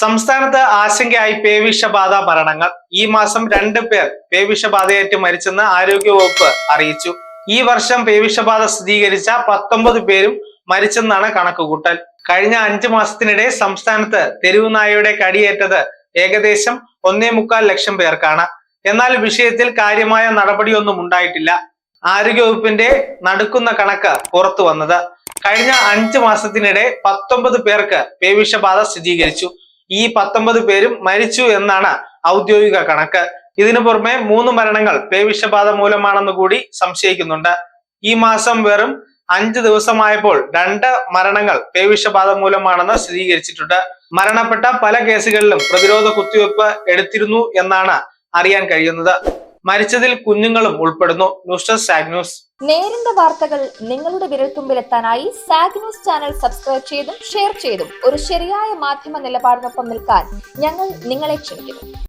സംസ്ഥാനത്ത് ആശങ്കയായി പേവിഷബാധ മരണങ്ങൾ. ഈ മാസം രണ്ട് പേർ പേവിഷബാധയേറ്റ് മരിച്ചെന്ന് ആരോഗ്യവകുപ്പ് അറിയിച്ചു. ഈ വർഷം പേവിഷബാധ സ്ഥിരീകരിച്ച പത്തൊമ്പത് പേരും മരിച്ചെന്നാണ് കണക്കുകൂട്ടൽ. കഴിഞ്ഞ അഞ്ചു മാസത്തിനിടെ സംസ്ഥാനത്ത് തെരുവു നായയുടെ കടിയേറ്റത് ഏകദേശം ഒന്നേ മുക്കാൽ ലക്ഷം പേർക്കാണ്. എന്നാൽ വിഷയത്തിൽ കാര്യമായ നടപടിയൊന്നും ഉണ്ടായിട്ടില്ല. ആരോഗ്യവകുപ്പിന്റെ നടുക്കുന്ന കണക്ക് പുറത്തു വന്നത് കഴിഞ്ഞ അഞ്ചു മാസത്തിനിടെ പത്തൊമ്പത് പേർക്ക് പേവിഷബാധ സ്ഥിരീകരിച്ചു. ഈ പത്തൊമ്പത് പേരും മരിച്ചു എന്നാണ് ഔദ്യോഗിക കണക്ക്. ഇതിനു പുറമെ മൂന്ന് മരണങ്ങൾ പേവിഷബാധ മൂലമാണെന്ന് കൂടി സംശയിക്കുന്നുണ്ട്. ഈ മാസം വെറും അഞ്ച് ദിവസമായപ്പോൾ രണ്ട് മരണങ്ങൾ പേവിഷബാധ മൂലമാണെന്ന് സ്ഥിരീകരിച്ചിട്ടുണ്ട്. മരണപ്പെട്ട പല കേസുകളിലും പ്രതിരോധ കുത്തിവെപ്പ് എടുത്തിരുന്നു എന്നാണ് അറിയാൻ കഴിയുന്നത്. മരിച്ചതിൽ കുഞ്ഞുങ്ങളും ഉൾപ്പെടുന്നു. ന്യൂസ് നേരിന്റെ വാർത്തകൾ നിങ്ങളുടെ വിരൽത്തുമ്പിലെത്താനായി സാഗ് ന്യൂസ് ചാനൽ സബ്സ്ക്രൈബ് ചെയ്തും ഷെയർ ചെയ്തും ഒരു ശരിയായ മാധ്യമ നിലപാടിനൊപ്പം നിൽക്കാൻ ഞങ്ങൾ നിങ്ങളെ ക്ഷണിക്കുന്നു.